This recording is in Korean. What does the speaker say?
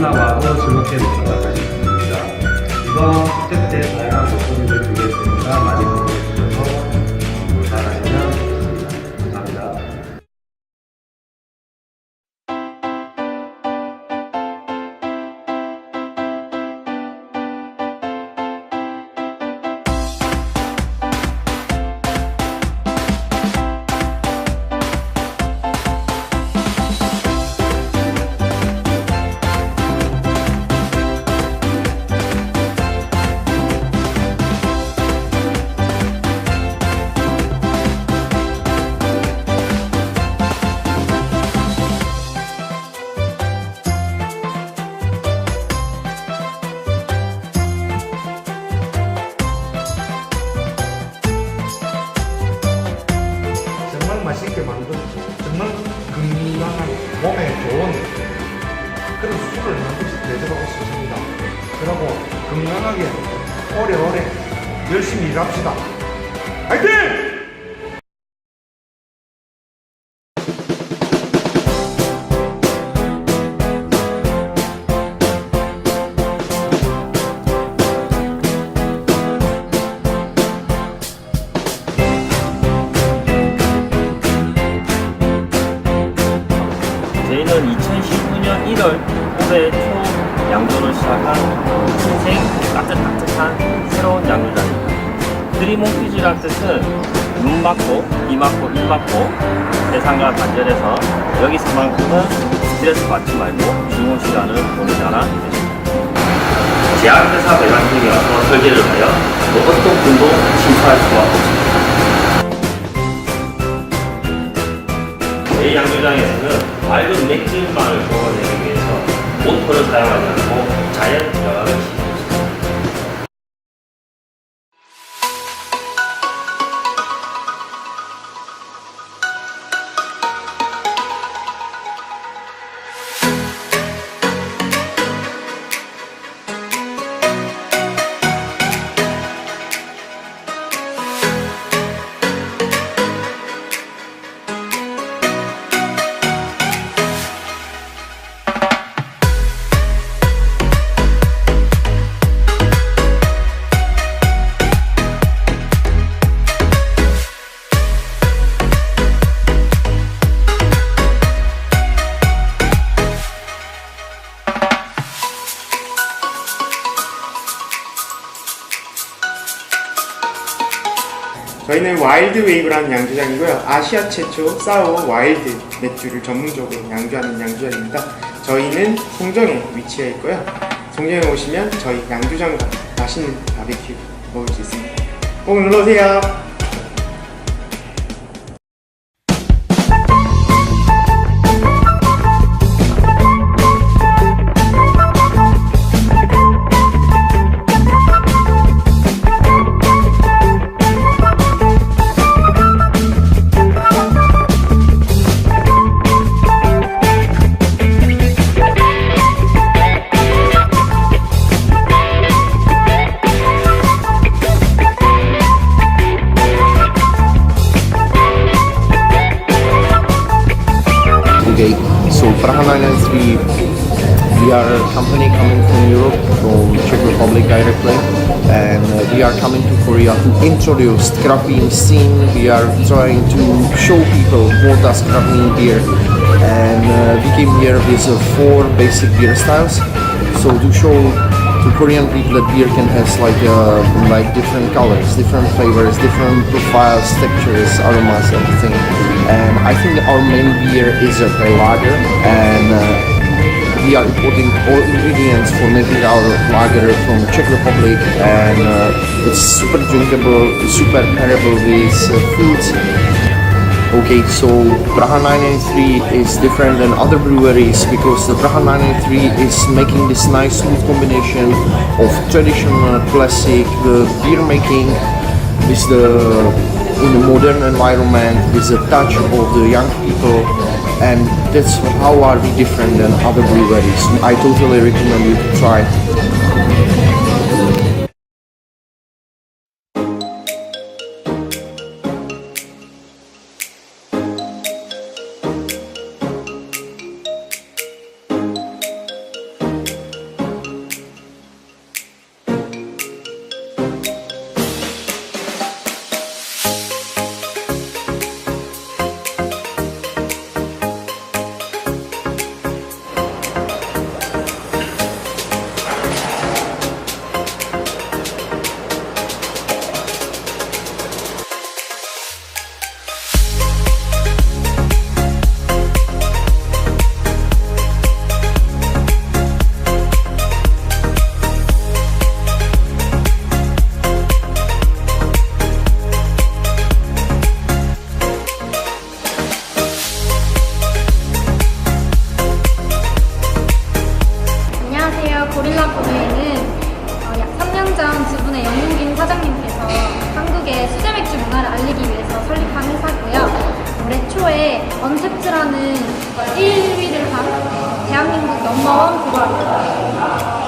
마지막 와도 즐겁게 놀다 가셨습니다. 이번 스텝 때 이렇게 만든 정말 건강한 몸에 좋은 그런 술을 만들어서 대접하고 싶습니다. 그리고 건강하게 오래오래 열심히 일합시다. 화이팅! 2019년 1월 올해 초 양조를 시작한 신생 따뜻따뜻한 새로운 양조장입니다. 드림홈피지란 뜻은 눈 맞고, 이 맞고, 입 맞고 세상과 단절해서 여기서만큼은 스트레스 받지 말고 즐거운 시간을 뜻입니다. 제약회사 매장팀이 와서 설계를 하여 뭐 어떤 분도 심사할 수가 없습니다. 저희 양조장에서는 맑은 맥주만을 뽑아내기 위해서 모터를 사용하지 않고 자연 여과 저희는 와일드 웨이브라는 양조장이고요. 아시아 최초 사워 와일드 맥주를 전문적으로 양조하는 양조장입니다. 저희는 송정에 위치해 있고요. 송정에 오시면 저희 양조장과 맛있는 바베큐 먹을 수 있습니다. 꼭 놀러오세요. So Praha 993, we are a company coming from Europe, from Czech Republic directly, and uh, we are coming to Korea to introduce Kraken scene. We are trying to show people what does Kraken beer, and uh, we came here with uh, four basic beer styles. So to show to Korean people that beer can has like uh, like different colors, different flavors, different profiles, textures, aromas, everything. And I think our main beer is a pale lager, and uh, we are importing all ingredients for making our lager from Czech Republic, and uh, it's super drinkable, super pairable with uh, food. Okay, so Praha 993 is different than other breweries because the Praha 993 is making this nice smooth combination of traditional classic uh, beer making with the in a modern environment with a touch of the young people and that's how are we different than other breweries. I totally recommend you to try. 코리에는 어, 약 3년 전 두 분의 영국인 사장님께서 한국의 수제 맥주 문화를 알리기 위해서 설립한 회사고요. 올해 초에 언택트라는 1위를 한 대한민국 넘버원 국악입니다.